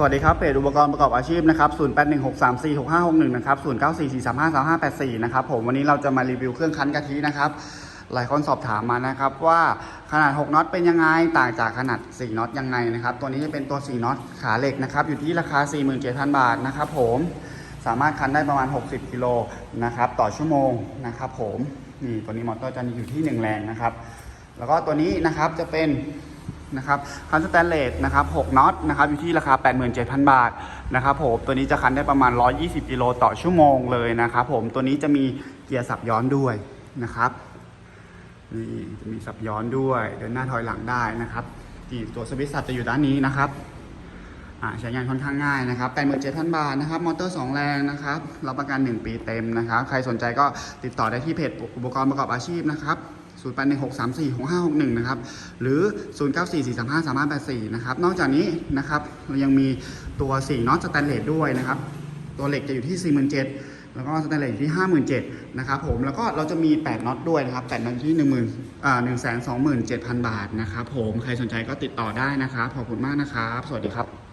สวัสดีครับเพจอุปกรณ์ประกอบอาชีพนะครับ0816346561นะครับ0944353584นะครับผมวันนี้เราจะมารีวิวเครื่องคั้นกะทินะครับหลายคนสอบถามมานะครับว่าขนาด 6น็อตเป็นยังไงต่างจากขนาด 4น็อตยังไงนะครับตัวนี้จะเป็นตัว 4น็อตขาเหล็กนะครับอยู่ที่ราคา 47,000 บาทนะครับผมสามารถคั้นได้ประมาณ 60กิโลนะครับต่อชั่วโมงนะครับผมนี่ตัวนี้มอเตอร์จะอยู่ที่ 1 แรงนะครับแล้วก็ตัวนี้นะครับจะเป็น นะครับคันสแตนเลสนะครับ6น็อตนะครับอยู่ที่ราคา 87,000 บาทนะครับผมตัวนี้จะคันได้ประมาณ 120 กิโลต่อชั่วโมงเลยนะครับผมตัวนี้จะมีเกียร์สับย้อนด้วยนะครับนี่จะมีสับย้อนด้วยเดินหน้าถอยหลังได้นะครับที่ตัวสวิตช์สับจะอยู่ด้านนี้นะครับใช้งานค่อนข้างง่ายนะครับ87,000 บาทนะครับ มอเตอร์ 2 แรงนะครับ รับประกัน 1 ปีเต็มนะครับ ใครสนใจก็ติดต่อได้ที่เพจอุปกรณ์ประกอบอาชีพนะครับ 0 8 1 6 3 4 6 5 6 1 นะครับ หรือ 0 9 4 4 3 5 3 5 8 4 นะครับ นอกจากนี้นะครับ เรายังมีตัว4น็อตสแตนเลสด้วยนะครับ ตัวเหล็กจะอยู่ที่ 47,000 แล้วก็สแตนเลสอยู่ที่ 57,000 นะครับผม แล้วก็เราจะมี 8น็อตด้วยนะครับ8น็อตที่ 10,000อ่า127,000 บาทนะครับผม ใครสนใจก็ติดต่อได้นะครับ ขอบคุณมากนะครับ สวัสดีครับ